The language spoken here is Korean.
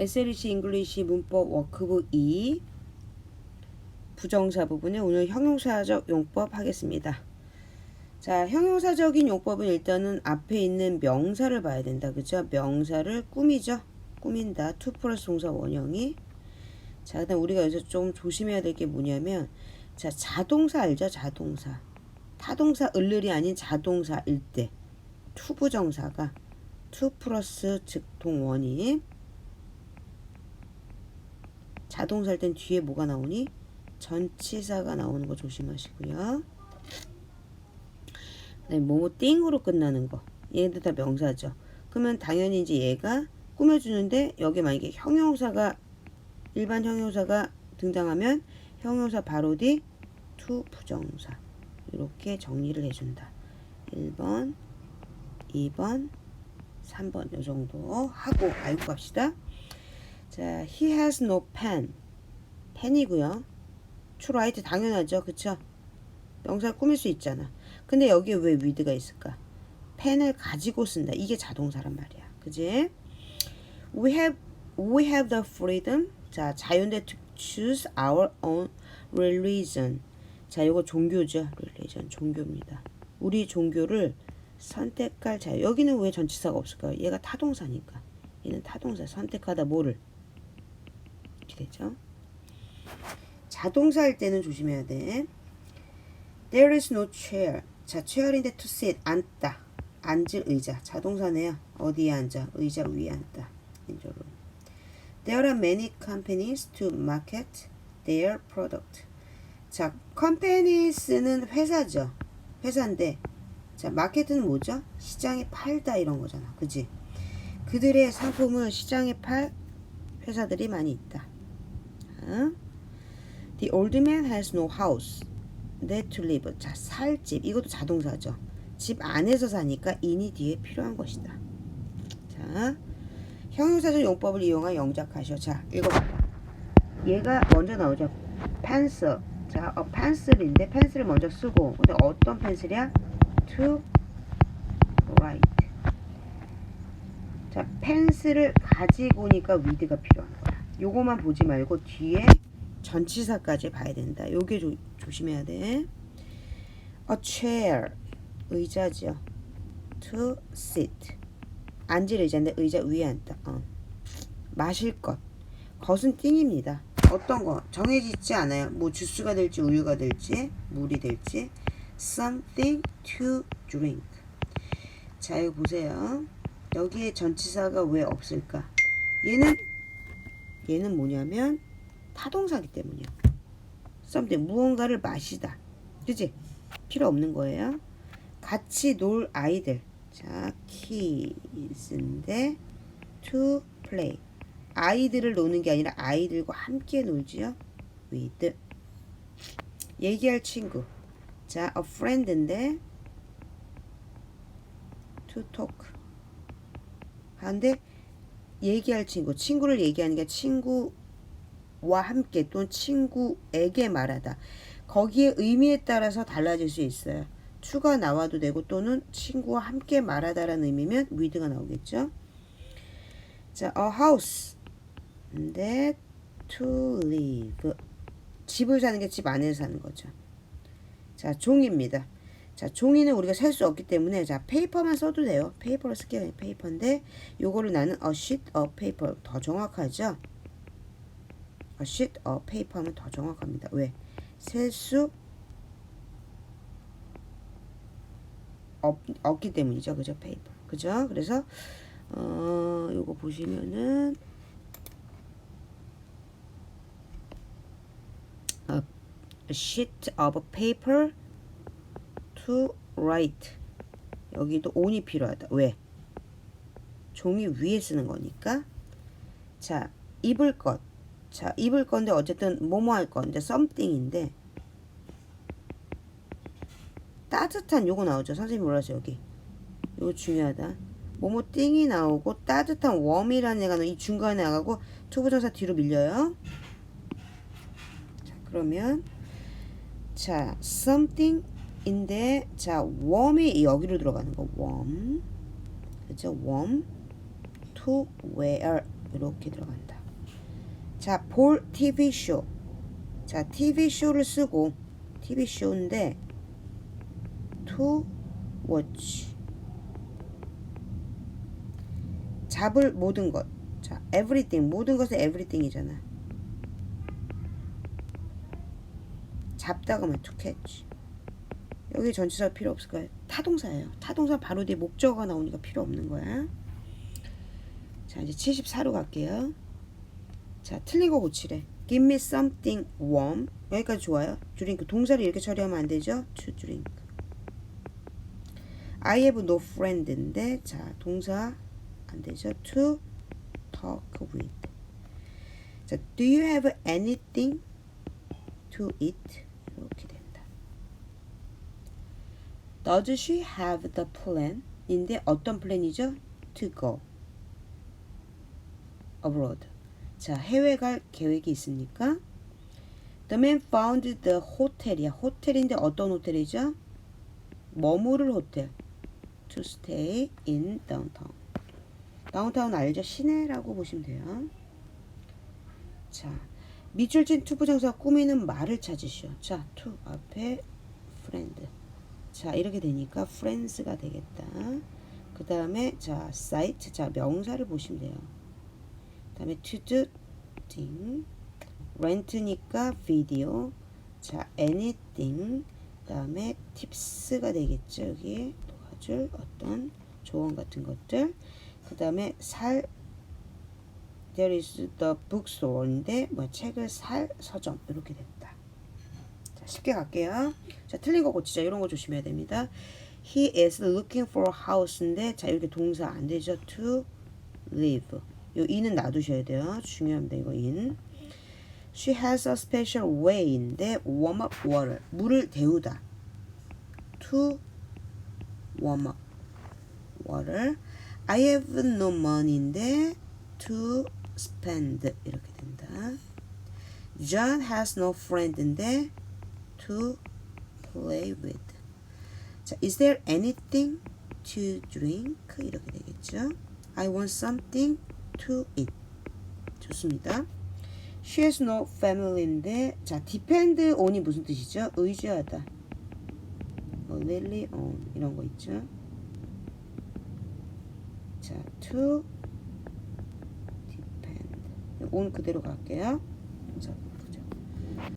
SLC 잉글리시 문법 워크북 2 부정사 부분에 오늘 형용사적 용법 하겠습니다. 자, 형용사적인 용법은 일단은 앞에 있는 명사를 봐야 된다. 그죠? 명사를 꾸미죠. 꾸민다. 투 플러스 동사 원형이. 자, 그다음 우리가 여기서 좀 조심해야 될 게 뭐냐면 자, 자동사 알죠? 자동사. 타동사 을을이 아닌 자동사일 때 투부정사가 투 플러스 즉 동 원이 자동사일 땐 뒤에 뭐가 나오니? 전치사가 나오는 거 조심하시고요. 네, 뭐뭐 띵으로 끝나는 거. 얘들 다 명사죠. 그러면 당연히 이제 얘가 꾸며주는데 여기 만약에 형용사가 일반 형용사가 등장하면 형용사 바로 뒤 투 부정사 이렇게 정리를 해준다. 1번, 2번, 3번 요 정도 하고 알고 갑시다. 자, he has no pen. 펜이고요. write 당연하죠. 그쵸? 명사 꾸밀 수 있잖아. 근데 여기에 왜 with가 있을까? 펜을 가지고 쓴다. 이게 자동사란 말이야. 그지? We have we have the freedom. 자, 자유인데 to choose our own religion. 자, 이거 종교죠. religion 종교입니다. 우리 종교를 선택할 자유. 여기는 왜 전치사가 없을까요? 얘가 타동사니까. 얘는 타동사. 선택하다 뭐를? 되죠. 자동사일 때는 조심해야 돼. There is no chair. 자, chair인데 to sit 앉다. 앉을 의자. 자동사네요. 어디에 앉아? 의자 위에 앉다. 왼쪽으로. There are many companies to market their product. 자, companies는 회사죠. 회사인데, 자, 마켓은 뭐죠? 시장에 팔다 이런 거잖아. 그지? 그들의 상품을 시장에 팔 회사들이 많이 있다. 어? The old man has no house that to live. 자, 살 집. 이것도 자동사죠. 집 안에서 사니까 인이 뒤에 필요한 것이다. 자, 형용사적 용법을 이용한 영작하셔. 자, 읽어봐. 얘가 먼저 나오죠. 펜슬. 자, 어, 펜슬인데 펜슬을 먼저 쓰고. 근데 어떤 펜슬이야? To write. 자, 펜슬을 가지고 오니까 위드가 필요한. 요거만 보지 말고 뒤에 전치사까지 봐야 된다. 요게 조, 조심해야 돼. A chair. 의자죠. To sit. 앉을 의자인데 의자 위에 앉다. 어. 마실 것. 것은 띵입니다. 어떤 거 정해지지 않아요. 뭐 주스가 될지 우유가 될지 물이 될지 something to drink. 자 이거 보세요. 여기에 전치사가 왜 없을까? 얘는 얘는 뭐냐면 타동사기 때문이야. something 무언가를 마시다. 그지? 필요 없는 거예요. 같이 놀 아이들. 자, kids인데 to play. 아이들을 노는 게 아니라 아이들과 함께 놀지요. with. 얘기할 친구. 자, a friend인데 to talk. 하는데 얘기할 친구. 친구를 얘기하는 게 친구와 함께 또는 친구에게 말하다. 거기에 의미에 따라서 달라질 수 있어요. 추가 나와도 되고 또는 친구와 함께 말하다라는 의미면 with가 나오겠죠. 자, a house. 근데 to live. 집을 사는 게 집 안에서 사는 거죠. 자, 종입니다. 자, 종이는 우리가 살수 없기 때문에 자, 페이퍼만 써도 돼요. 페이퍼로 쓸게 아니라 페이퍼인데 요거를 나는 a sheet of paper 더 정확하죠. a sheet of paper 하면 더 정확합니다. 왜? 셀 수 없, 없기 때문이죠. 그죠? 페이퍼. 그죠? 그래서 어, 요거 보시면은 a sheet of paper to write. 여기도 on이 필요하다. 왜? 종이 위에 쓰는 거니까. 자, 입을 것. 자, 입을 건데 어쨌든 뭐뭐 할 건데 something인데 따뜻한 요거 나오죠. 선생님 몰라서 여기. 요거 중요하다. 뭐뭐 띵이 나오고 따뜻한 웜이라는 애가 이 중간에 나가고 투부정사 뒤로 밀려요. 자, 그러면 자, something 인데 자, 웜이 여기로 들어가는 거. 웜. 그죠? 웜 to wear 이렇게 들어간다. 자, 볼 TV 쇼. 자, TV 쇼를 쓰고 TV 쇼인데 to watch. 잡을 모든 것. 자, everything. 모든 것은 everything이잖아. 잡다가 면 to catch. 여기 전치사 필요 없을까요? 타동사예요. 타동사 바로 뒤에 목적어가 나오니까 필요 없는 거야. 자, 이제 74로 갈게요. 자, 틀린 거 고치래. Give me something warm. 여기까지 좋아요. drink. 동사를 이렇게 처리하면 안 되죠? To drink. I have no friend인데, 자, 동사 안 되죠? To talk with. 자, do you have anything to eat? 이렇게 된다. Does she have the plan? 인데 어떤 플랜이죠? To go abroad. 자, 해외 갈 계획이 있습니까? The man found the hotel이야. 호텔인데 어떤 호텔이죠? 머무를 호텔. To stay in downtown. 다운타운 알죠? 시내라고 보시면 돼요. 자, 밑줄 친 투부정사 꾸미는 말을 찾으시오. 자, to 앞에 friend. 자, 이렇게 되니까 friends가 되겠다. 그 다음에 자, site. 자, 명사를 보시면 돼요. 다음에 to do thing. rent니까 video. 자 anything. 다음에 tips가 되겠죠 여기. 도와줄 어떤 조언 같은 것들. 그 다음에 살 there is the bookstore인데 뭐 책을 살 서점. 이렇게 됐다. 자 쉽게 갈게요 자 틀린 거 고치자 이런 거 조심해야 됩니다 he is looking for a house인데 자 이렇게 동사 안 되죠 to live 요 in은 놔두셔야 돼요. 중요합니다. 이거 in. She has a special way인데 warm up water. 물을 데우다. To warm up water. I have no money인데 to spend 이렇게 된다. John has no friend인데 to play with. 자, is there anything to drink? 이렇게 되겠죠. I want something to eat. 좋습니다. She has no family인데 자 depend on이 무슨 뜻이죠? 의지하다. 뭐 rely on 이런 거 있죠. 자 to depend on 그대로 갈게요.